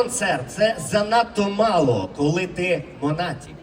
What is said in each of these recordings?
концерт це занадто мало, коли ти монатік.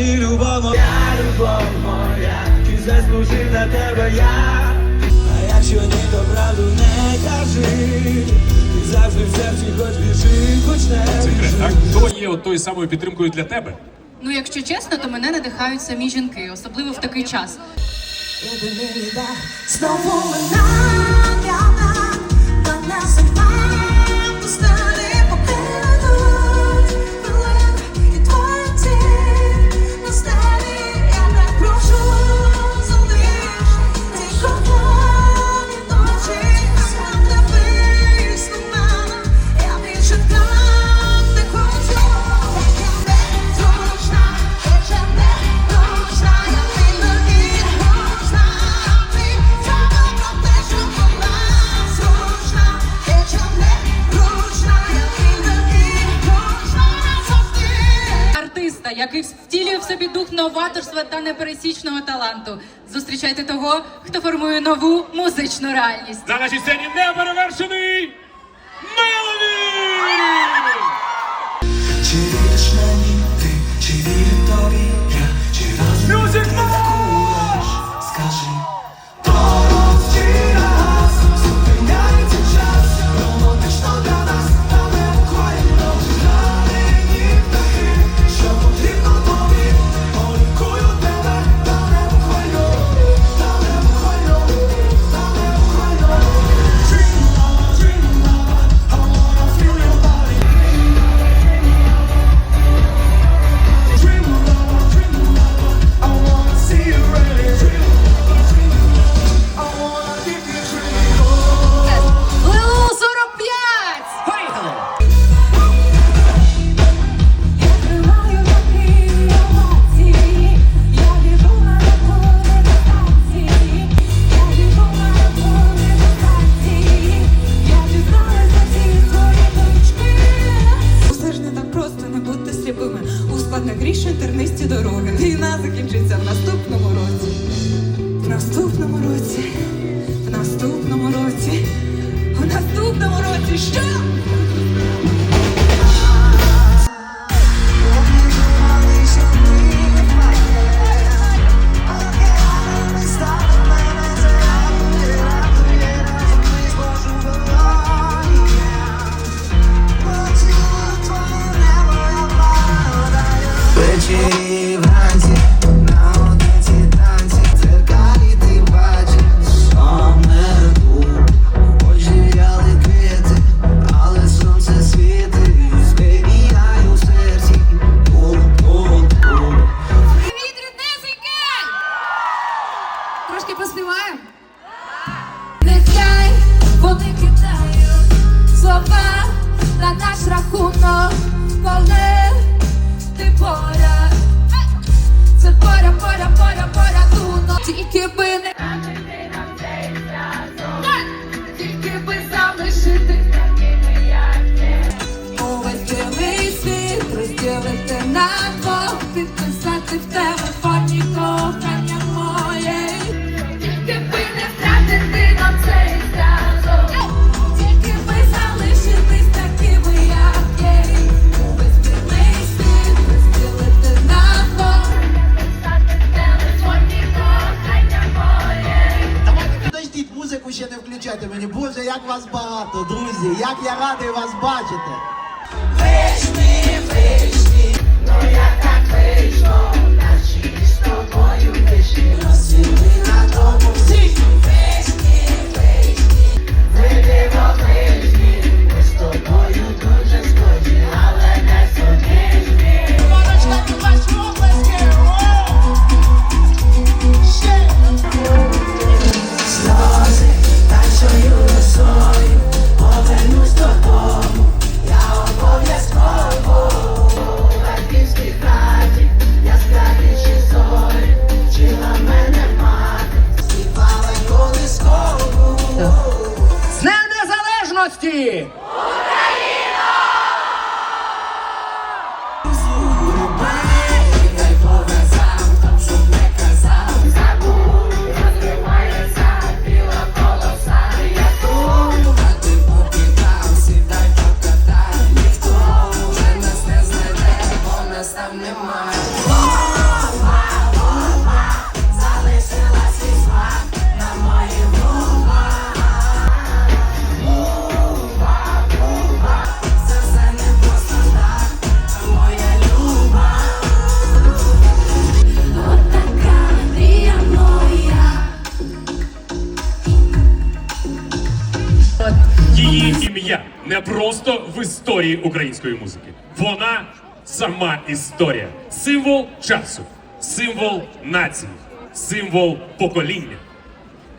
мені люба моя, любов моя, чи заслужив на тебе я, а якщо ні, то правду не кажи. Завжди в серці хоч біжи, хоч хто є тою самою підтримкою для тебе? Ну, якщо чесно, то мене надихають самі жінки, особливо в такий час. Знову вона. дух новаторства та непересічного таланту. Зустрічайте того, хто формує нову музичну реальність. На нашій сцені неперевершений Мелові! вас багато, друзі. Як я радий вас бачити. не просто в історії української музики. Вона сама історія, символ часу, символ нації, символ покоління.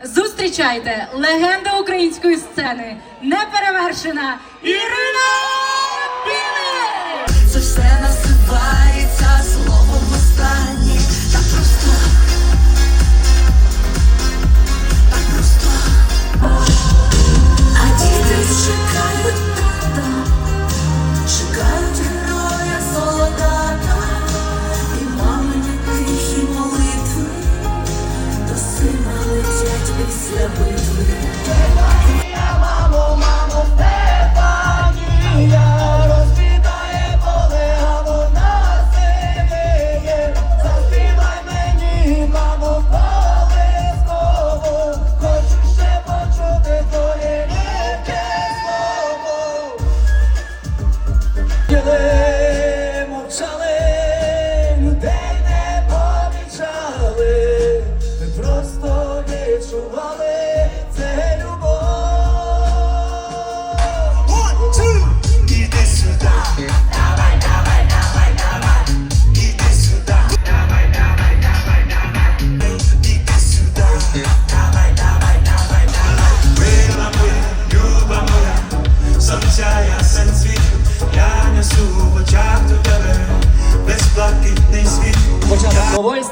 Зустрічайте легенда української сцени неперевершена Ірина.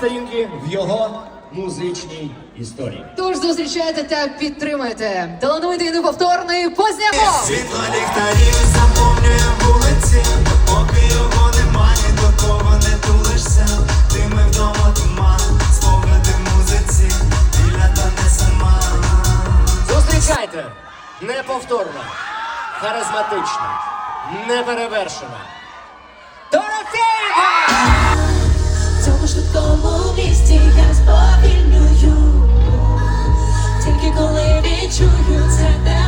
сторінки в його музичній історії. Тож зустрічайте та підтримайте талановитий і неповторний Позняков! Світло ліхтарів заповнює вулиці, поки його немає, до кого не тулишся. Ти ми вдома туман, спогади музиці, біля та не сама. Зустрічайте неповторно, харизматично, неперевершено. comunistas, pobre New York. Take it, go live it, true, you said that.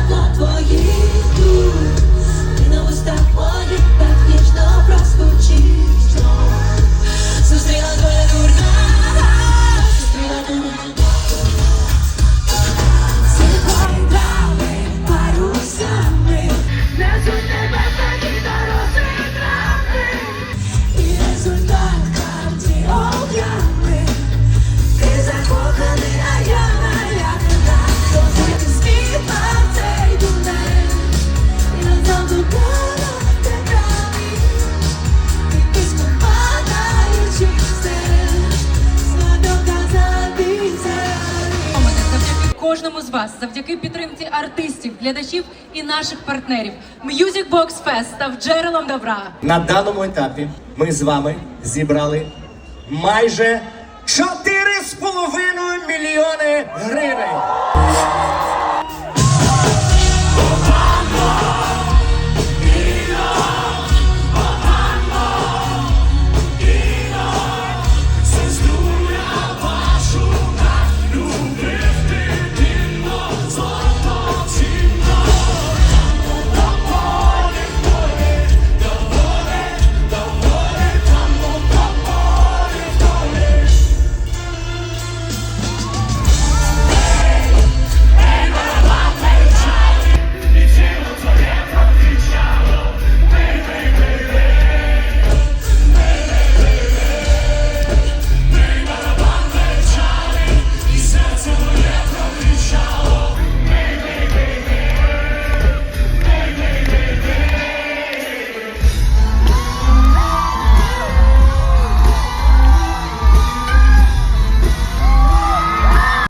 Глядачів і наших партнерів. Music Box Fest став джерелом добра. На даному етапі ми з вами зібрали майже 4,5 мільйони гривень.